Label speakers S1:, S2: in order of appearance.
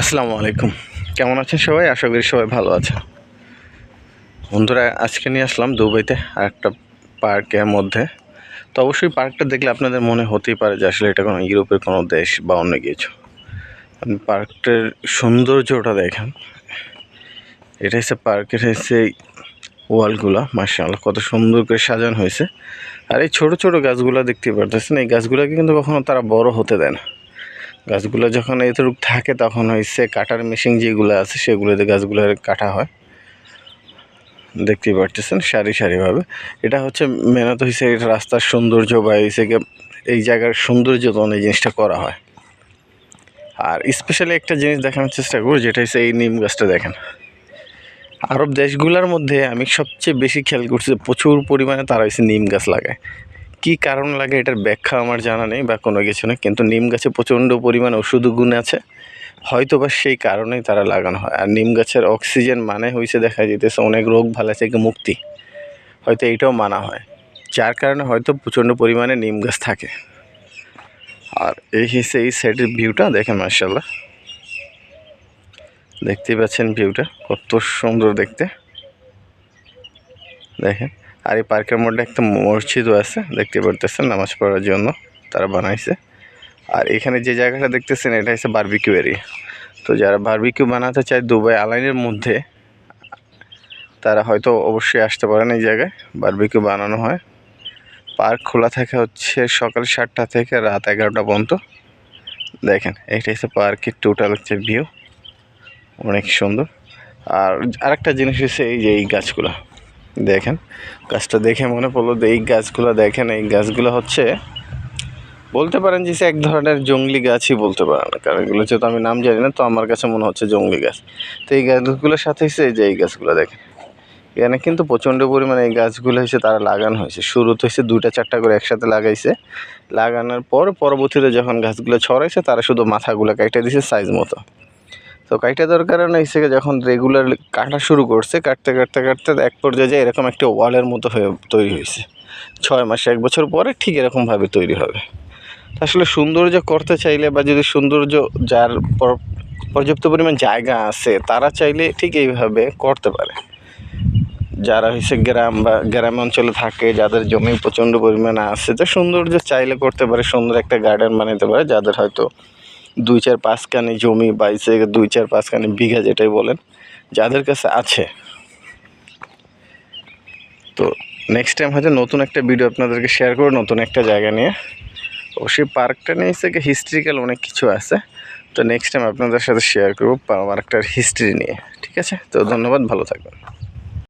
S1: আসসালামু আলাইকুম। কেমন আছেন সবাই? আশা করি সবাই ভালো আছে বন্ধুরা, আজকে নিয়ে আসলাম দুবাইতে আর একটা পার্কের মধ্যে। তো অবশ্যই পার্কটা দেখলে আপনাদের মনে হতেই পারে যে আসলে এটা কোনো ইউরোপের কোনো দেশ বা অন্য কিছু। আপনি পার্কটার সৌন্দর্যটা দেখেন। এটা হচ্ছে পার্কের হচ্ছে ওয়ালগুলা মার্শাল্লাহ কত সুন্দর করে সাজানো হয়েছে। আর এই ছোট ছোট গাছগুলো দেখতে পারতেছেন, এই গাছগুলোকে কিন্তু কখনো তারা বড় হতে দেয় না। গাছগুলো যখন এতটুকু থাকে তখন হয়েছে কাটার মেশিন যেগুলো আছে সেগুলোতে গাছগুলো কাটা হয়। দেখতেই পারতেছেন সারি সারিভাবে। এটা হচ্ছে মেহনত হয়েছে এটা রাস্তার সৌন্দর্য বা হয়েছে এই জায়গার সৌন্দর্য তখন এই জিনিসটা করা হয়। আর স্পেশালি একটা জিনিস দেখানোর চেষ্টা করব যেটা হচ্ছে এই নিম গাছটা দেখেন। আরব দেশগুলোর মধ্যে আমি সবচেয়ে বেশি খেয়াল করছি প্রচুর পরিমাণে তারা হচ্ছে নিম গাছ লাগায়। কী কারণ লাগে এটার ব্যাখ্যা আমার জানা নেই বা কোনো কিছু নেই, কিন্তু নিম গাছে প্রচণ্ড পরিমাণ ওষুধ গুণ আছে। হয়তো বা সেই কারণেই তারা লাগানো হয়। আর নিম গাছের অক্সিজেন মানে হয়েছে দেখা যেতেছে অনেক রোগ ভালো থেকে মুক্তি। হয়তো এইটাও মানা হয়। যার কারণে হয়তো প্রচণ্ড পরিমাণে নিম গাছ থাকে। আর এই হিসেবে এই সাইডের ভিউটা দেখেন মার্শাল্লাহ দেখতেই পাচ্ছেন ভিউটা কত সুন্দর দেখতে। দেখেন। আর এই পার্কের মধ্যে একটা মসজিদও আছে, দেখতে পারতেছেন নামাজ পড়ার জন্য, তারা বানাইছে। আর এখানে যে জায়গাটা দেখতেছেন, এটা হচ্ছে বার্বিকিউ এরিয়া তো যারা বার্বিকিউ বানাতে চায় দুবাই আলাইনের মধ্যে, তারা হয়তো অবশ্যই আসতে পারেন এই জায়গায় বারবিকিউ বানানো হয়। পার্ক খোলা থাকে হচ্ছে সকাল সাতটা থেকে রাত এগারোটা পর্যন্ত। দেখেন, এটা হচ্ছে পার্কের টোটাল হচ্ছে ভিউ অনেক সুন্দর। আর আরেকটা জিনিস হচ্ছে এই যে এই গাছগুলো। দেখেন, গাছটা দেখে মনে পড়ল যে এই গাছগুলো দেখেন, এই গাছগুলো হচ্ছে, বলতে পারেন যে সে এক ধরনের জঙ্গলি গাছই বলতে পারেন, কারণ এগুলো যেহেতু আমি নাম জানি না, তো আমার কাছে মনে হচ্ছে জঙ্গলি গাছ। তো এই গাছগুলোর সাথে হচ্ছে যে এই গাছগুলো দেখেন। এখানে কিন্তু প্রচণ্ড পরিমাণে এই গাছগুলো হয়েছে, তারা লাগানো হয়েছে। শুরুতে হচ্ছে দুটা চারটা করে একসাথে লাগাইছে। লাগানোর পর পরবর্তীতে যখন গাছগুলো ছড়াইছে, তারা শুধু মাথাগুলো কাইটে দিছে সাইজ মতো। তো কাইটা দেওয়ার কারণে এসে যখন রেগুলার কাটা শুরু করছে, কাটতে কাটতে কাটতে এক পর্যায়ে যায় এরকম একটা ওয়ালের মতো হয়ে তৈরি হয়েছে ছয় মাস, এক বছর পরে ঠিক এরকমভাবে তৈরি হবে। আসলে সৌন্দর্য করতে চাইলে বা যদি সৌন্দর্য যার পর- পর্যাপ্ত পরিমাণ জায়গা আছে, তারা চাইলে ঠিক এইভাবে করতে পারে। যারা হচ্ছে গ্রাম বা গ্রাম অঞ্চলে থাকে, যাদের জমি প্রচণ্ড পরিমাণে আছে, তো সৌন্দর্য চাইলে করতে পারে, সুন্দর একটা গার্ডেন বানাতে পারে, যাদের হয়তো দুই চার পাঁচখানি জমি বা এসে দুই চার পাঁচখানি বিঘা যেটাই বলেন, যাদের কাছে আছে। তো নেক্সট টাইম হয়তো নতুন একটা ভিডিও আপনাদেরকে শেয়ার করব, নতুন একটা জায়গা নিয়ে। অবশ্যই পার্কটা নিয়ে এসে হিস্ট্রিক্যাল অনেক কিছু আছে। তো নেক্সট টাইম আপনাদের সাথে শেয়ার করব পার্কটার হিস্ট্রি নিয়ে। ঠিক আছে? তো ধন্যবাদ, ভালো থাকবেন।